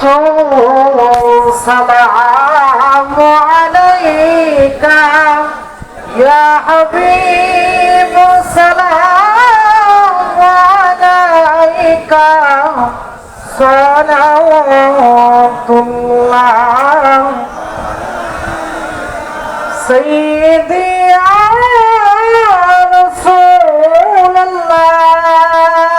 رسول سلام عليك يا حبيب سلام عليك صلوات الله سيدي يا رسول الله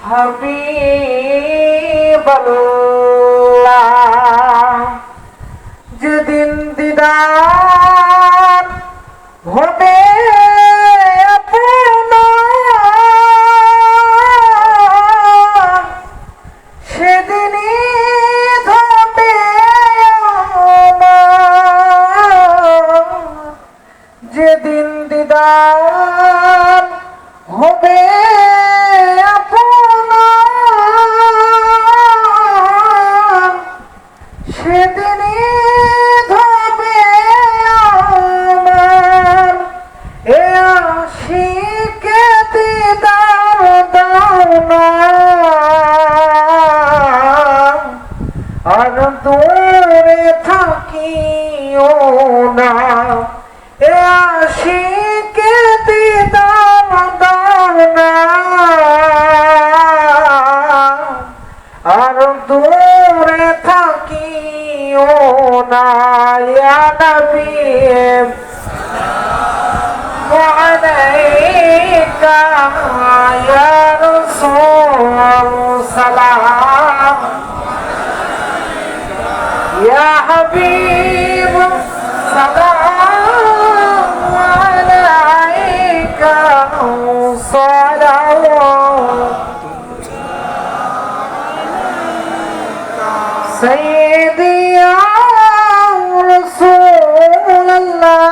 হাবিবাল্লাহ যেদিন দিদার হবে যেদিন দিদার হবে না এ আশিকে দিদার দাও না আর দূরে থাকিও না ইয়া নবী وعليك يا رسول سلام يا حبيب سلام عليك صلوات سيدي يا رسول الله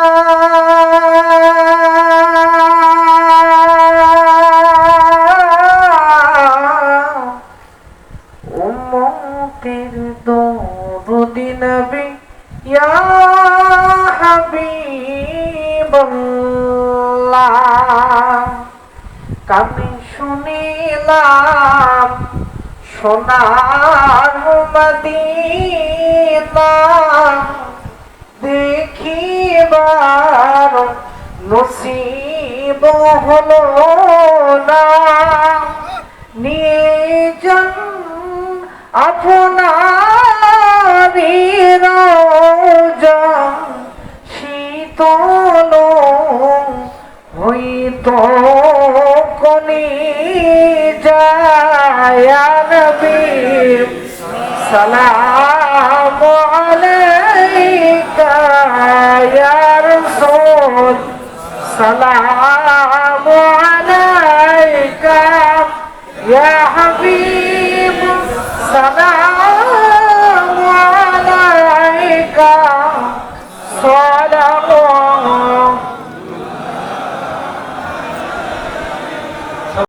أمك الدود نبي নবী ইয়া হাবিবাল্লাহ কানে শুনিলাম সোনার দেখিবার নসিব না। নিজন আপনারি শীতল হইত কনি যায় নবী সালাম আলাইকা ইয়া রাসূল সালাম আলাইকা ইয়া হাবিব সালাম